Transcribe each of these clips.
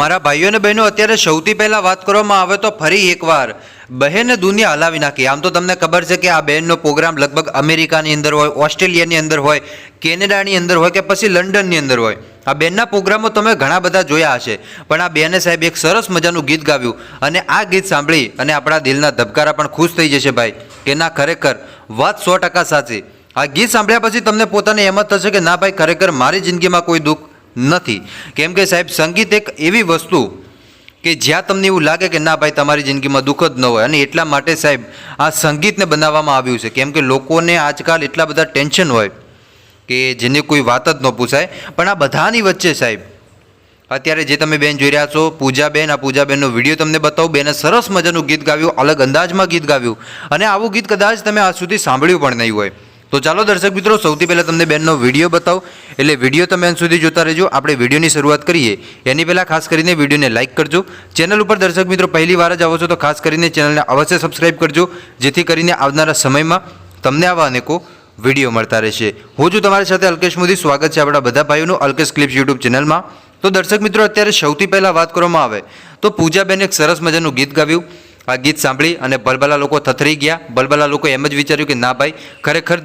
મારા ભાઈઓ અને બહેનો, અત્યારે સૌથી પહેલાં વાત કરવામાં આવે તો ફરી એકવાર બહેને દુનિયા હલાવી નાખી. આમ તો તમને ખબર છે કે આ બહેનનો પ્રોગ્રામ લગભગ અમેરિકાની અંદર હોય, ઓસ્ટ્રેલિયાની અંદર હોય, કેનેડાની અંદર હોય કે પછી લંડનની અંદર હોય. આ બેનના પ્રોગ્રામો તમે ઘણા બધા જોયા હશે. પણ આ બેને સાહેબ એક સરસ મજાનું ગીત ગાવ્યું અને આ ગીત સાંભળી અને આપણા દિલના ધબકારા પણ ખુશ થઈ જશે ભાઈ, કે ના, ખરેખર વાત સો ટકા સાચી. આ ગીત સાંભળ્યા પછી તમને પોતાને એમ જ થશે કે ના ભાઈ, ખરેખર મારી જિંદગીમાં કોઈ દુઃખ નથી. કેમ કે સાહેબ, સંગીત એક એવી વસ્તુ કે જ્યાં તમને એવું લાગે કે ના ભાઈ, તમારી જિંદગીમાં દુઃખ જ ન હોય અને એટલા માટે સાહેબ આ સંગીતને બનાવવામાં આવ્યું છે. કેમ કે લોકોને આજકાલ એટલા બધા ટેન્શન હોય કે જેની કોઈ વાત જ ન પૂછાય. પણ આ બધાની વચ્ચે સાહેબ, અત્યારે જે તમે બેન જોઈ રહ્યા છો, પૂજાબેન, આ પૂજાબેનનો વીડિયો તમને બતાવું, બેને સરસ મજાનું ગીત ગાવ્યું, અલગ અંદાજમાં ગીત ગાવ્યું. અને આવું ગીત કદાચ તમે આજ સુધી સાંભળ્યું પણ નહીં હોય. તો ચાલો દર્શક મિત્રો, સૌથી પહેલાં તમને બેનનો વીડિયો બતાવો. એટલે વીડિયો તમે અંત સુધી જોતા રહેજો. આપણે વિડીયોની શરૂઆત કરીએ. એની પહેલાં ખાસ કરીને વિડીયોને લાઇક કરજો. ચેનલ ઉપર દર્શક મિત્રો પહેલી વાર જ આવો છો તો ખાસ કરીને ચેનલને અવશ્ય સબસ્ક્રાઇબ કરજો. જેથી કરીને આવનારા સમયમાં તમને આવા અનેકો વીડિયો મળતા રહેશે. હું છું તમારી સાથે અલ્કેશ મોદી. સ્વાગત છે આપણા બધા ભાઈઓનું અલ્કેશ ક્લિપ્સ યુટ્યુબ ચેનલમાં. તો દર્શક મિત્રો, અત્યારે સૌથી પહેલાં વાત કરવામાં આવે તો પૂજાબેન એક સરસ મજાનું ગીત ગાવ્યું. આ ગીત સાંભળી અને ભલભલા લોકો થથરી ગયા. ભલભલા લોકો એમ જ વિચાર્યું કે ના ભાઈ, ખરેખર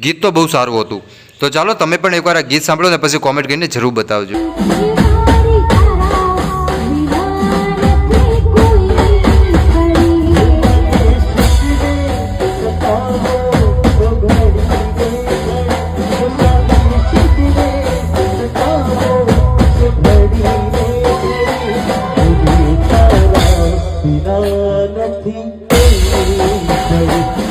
ગીત તો બહુ સારું હતું. તો ચાલો તમે પણ એકવાર આ ગીત સાંભળો ને પછી કોમેન્ટ કરીને જરૂર બતાવજો. امانتي انت